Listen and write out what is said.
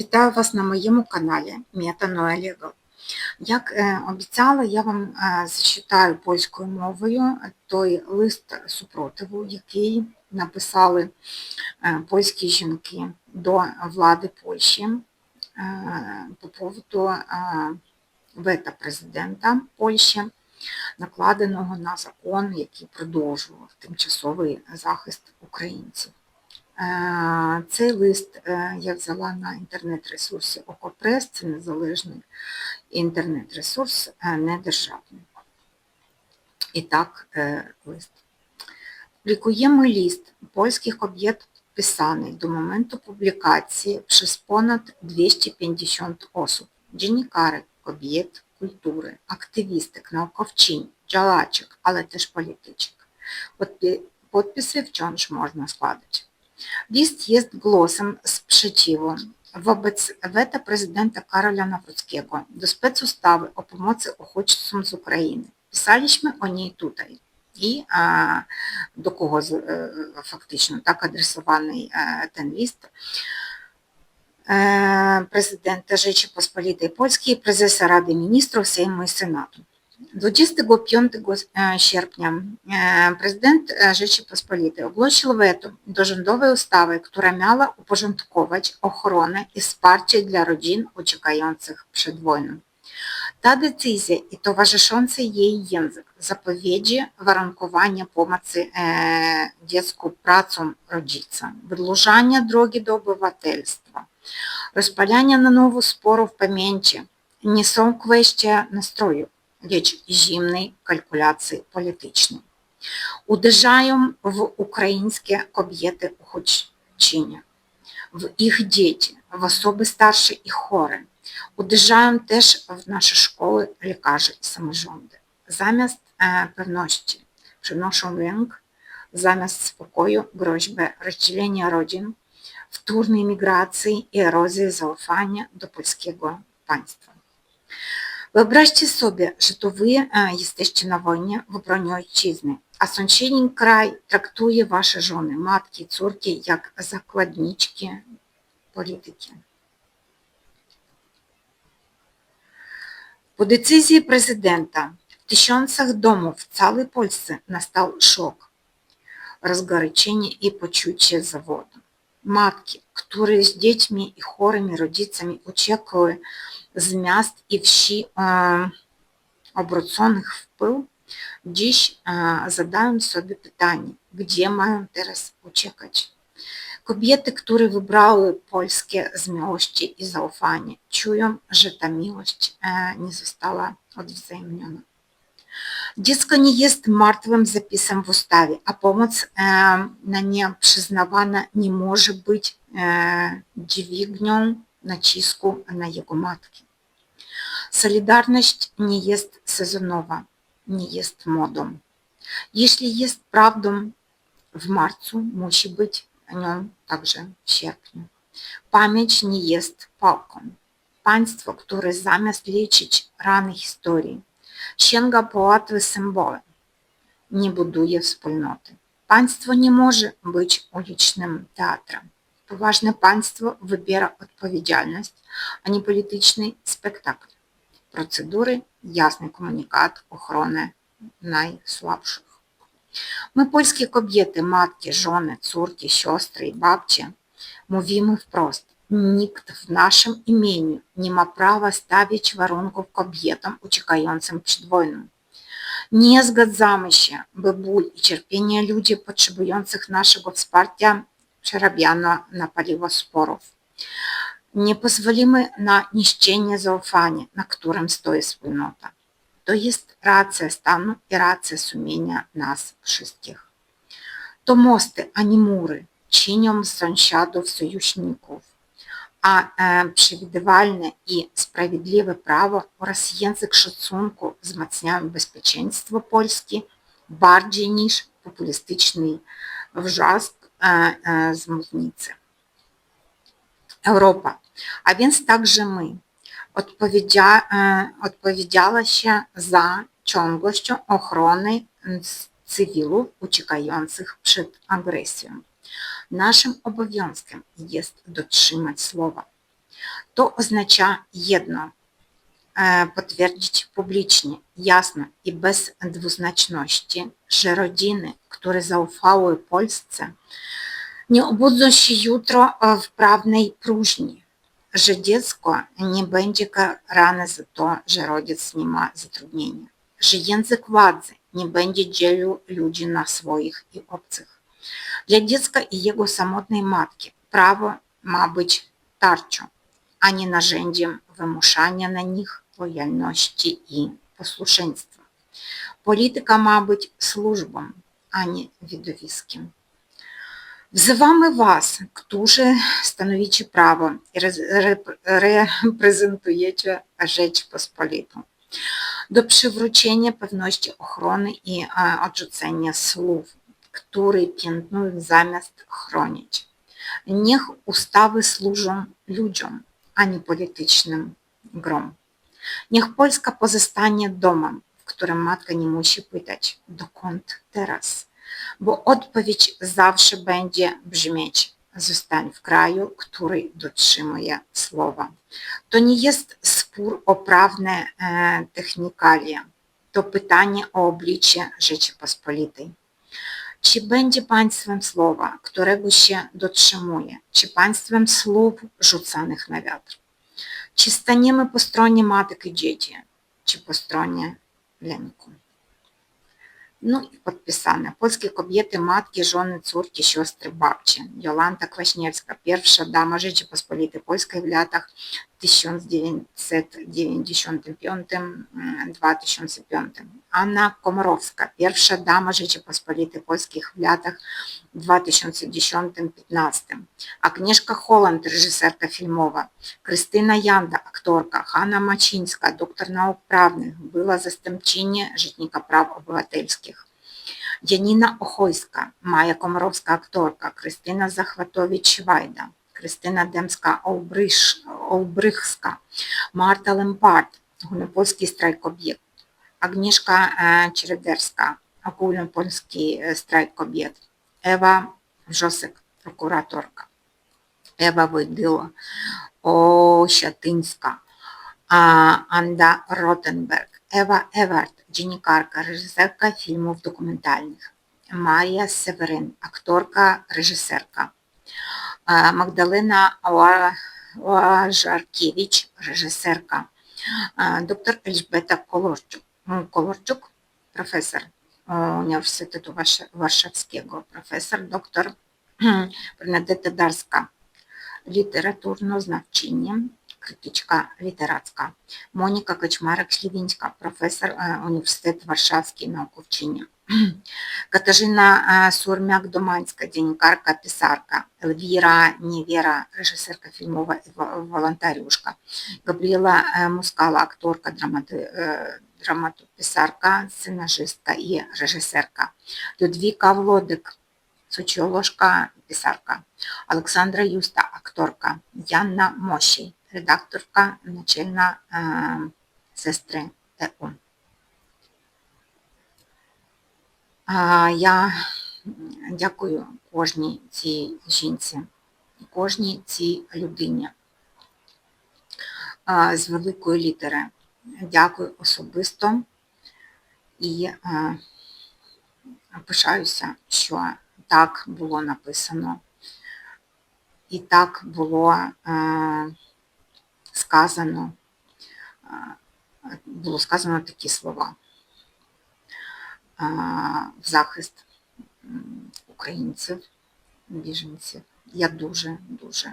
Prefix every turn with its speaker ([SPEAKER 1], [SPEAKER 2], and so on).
[SPEAKER 1] Вітаю вас на моєму каналі Мета Legal. Як е, обіцяла, я вам е, зачитаю польською мовою той лист супротиву, який написали е, польські жінки до влади Польщі по поводу вета президента Польщі, накладеного на закон, який продовжував тимчасовий захист українців. Е, Цей лист е, я взяла на інтернет-ресурсі Окопрес, це незалежний інтернет-ресурс, е, не державний. І так, лист. Публікуємо лист польських kobiet підписаний до моменту публікації przez ponad 250 osób. Dziennikarek, kobiet, kultury, aktywistek, naukowczyń, działaczek, ale też polityczek. Podpi- Podpisy wciąż można składać. List jest głosem sprzeciwu wobec weta prezydenta Karola Nawrockiego do specustawy o pomocy uchodźcom z Ukrainy. Pisaliśmy o niej tutaj. І до кого з- е, фактично так е, list е, президента Rzeczy Посполітої Польської, презеса Ради міністрів Сейму і Сенату. 25 sierpnia e, prezydent e, Rzeczypospolitej ogłosił weto do rządowej ustawy, która miała uporządkować ochronę i wsparcie dla rodzin uciekających przed wojną. Ta decyzja i towarzyszący jej język zapowiedzi warunkowania pomocy e, dziecku pracą rodzica, wydłużania drogi do obywatelstwa, rozpalania na nowo sporów pamięci nie są kwestia nastroju, kalkulacji politycznej. Uderzają w ukraińskie kobiety uchodźczynie, w ich dzieci, w osoby starsze i chore. Uderzają też w nasze szkoły, lekarzy i samorządy. Zamiast e, pewności przynoszą lęk, zamiast spokoju groźbę rozdzielenia rodzin, wtórnej migracji i erozji zaufania do polskiego państwa. Wyobraźcie sobie, że to wy e, jesteście na wojnie w obronie ojczyzny, a sąsiedni kraj traktuje wasze żony, matki, córki jak zakładniczki polityki. Po decyzji prezydenta w tysiącach domów w całej Polsce nastał szok, rozgoryczenie i poczucie zawodu. Matki, które z dziećmi i chorymi rodzicami uciekły z miast i wsi e, obróconych w pył, dziś e, zadają sobie pytanie, gdzie mają teraz uciekać. Kobiety, które wybrały Polskę z miłości i zaufania, czują, że ta miłość e, nie została odwzajemniona. Dziecko nie jest martwym zapisem w ustawie, a pomoc na nie przyznawana nie może być e, dźwignią nacisku na jego matki. Solidarność nie jest sezonowa, nie jest modą. Jeśli jest prawdą w marcu, musi być nią także w sierpniu. Pamięć nie jest pałką. Państwo, które zamiast leczyć rany historii, sięga po łatwe symbole, nie buduje wspólnoty. Państwo nie może być ulicznym teatrem. Polskie kobiety, matki, żony, córki, siostry i babcie, mówimy wprost. Nikt w naszym imieniu nie ma prawa stawiać warunków kobietom uciekającym przed wojną. Nie zgadzamy się, by ból i cierpienie ludzi potrzebujących naszego wsparcia przerabiano na paliwo sporów. Nie pozwolimy na niszczenie zaufania, na którym stoi wspólnota. To jest racja stanu i racja sumienia nas wszystkich. To mosty, a nie mury, czynią sąsiadów sojuszników, a e, przewidywalne i sprawiedliwe prawo oraz język szacunku wzmacniają bezpieczeństwo Polski bardziej niż populistyczny wrzask e, e, my, odpowiedzia, e, odpowiedziała się za ciągłością ochrony c- cywilów uciekających przed agresją. Naszym obowiązkiem jest dotrzymać słowa. то означає єдно, е, potwierdzić publicznie, jasno i bez dwuznaczności, że rodziny, które zaufały Polsce, nie obudzą się jutro e, w prawnej próżni, że dziecko nie będzie karane za to, że rodzic nie ma zatrudnienia, że język władzy nie będzie dzielił ludzi na swoich i obcych. Dla dziecka i jego samotnej matki prawo ma być tarczą, a nie narzędziem wymuszania na nich Polityka ma być służbą, a nie widowiskiem. Wzywamy Was, którzy stanowicie prawo i re- re- reprezentujecie Rzeczpospolitą, do przywrócenia pewności ochrony i e, odrzucenia słów, które piętnują zamiast chronić. Niech ustawy służą ludziom, a nie politycznym grom. Niech Polska pozostanie domem, w którym matka nie musi pytać, dokąd teraz, bo odpowiedź zawsze będzie brzmieć, zostań w kraju, który dotrzymuje słowa. To nie jest spór o prawne e, technikalia, to pytanie o oblicze Rzeczypospolitej. Czy będzie państwem słowa, którego się dotrzymuje, czy państwem słów rzucanych na wiatr? Stronie matek i dzieci, czy po stronie lęku? Ну і підписане. Польські коbiety, матки, жони, цурки, сестри, бабці. Йоланта Квашневська, перша дама Rzeczy Pospolitej Polskiej w latach 1995-2005. Anna Komorowska, pierwsza dama Rzeczypospolitej Polskich w latach 2010-15. Agnieszka Holland, reżyserka filmowa. Krystyna Janda, aktorka. Hanna Macińska, doktor nauk prawnych, była zastępczyni Rzecznika Praw Obywatelskich. Janina Охойська, Майя Комаровська акторка, Кристина Захватович-Вайда, Кристина Демська-Олбрихська, Марта Лемпард, Гунопольський страйк об'єкт, Агнішка е, Чередерська, Огульнопольський е, страйк об'єкт, Ева Жосик, прокураторка, Ева Войдило, Ощатинська, Анда Ротенберг, Ева Еверт, дженікарка, режисерка фільмів документальних, Майя Северин, акторка, режисерка, Магдалина Оа- Оажаркевич, режисерка, а, доктор Ельжбета Колорчук, м, Колорчук, професор. А, Університету Варша- Варшавського, професор, доктор. Бернадетта Дарська, літературнознавчиня, критичка літератська, Моніка Качмарик-Шлівінська, професор е, Університет Варшавський, науковчиня. Катажина Сурмяк-Доманська, денікарка, писарка, Елвіра Нєвєра, режисерка фільмова і волонтарюшка, Габріела е, Мускала, акторка, драмати, е, драматописарка, сценажистка і режисерка, Людвіка Влодик, соціоложка, писарка, Олександра Юста, акторка, Янна Мощій, редакторка, начальна е, сестри ЕУ. А, Я дякую кожній цій жінці, кожній цій людині з великої літери. Дякую особисто і пишаюся, що так було написано і так було сказано, було сказано такі слова в захист українців, біженців. Я дуже, дуже.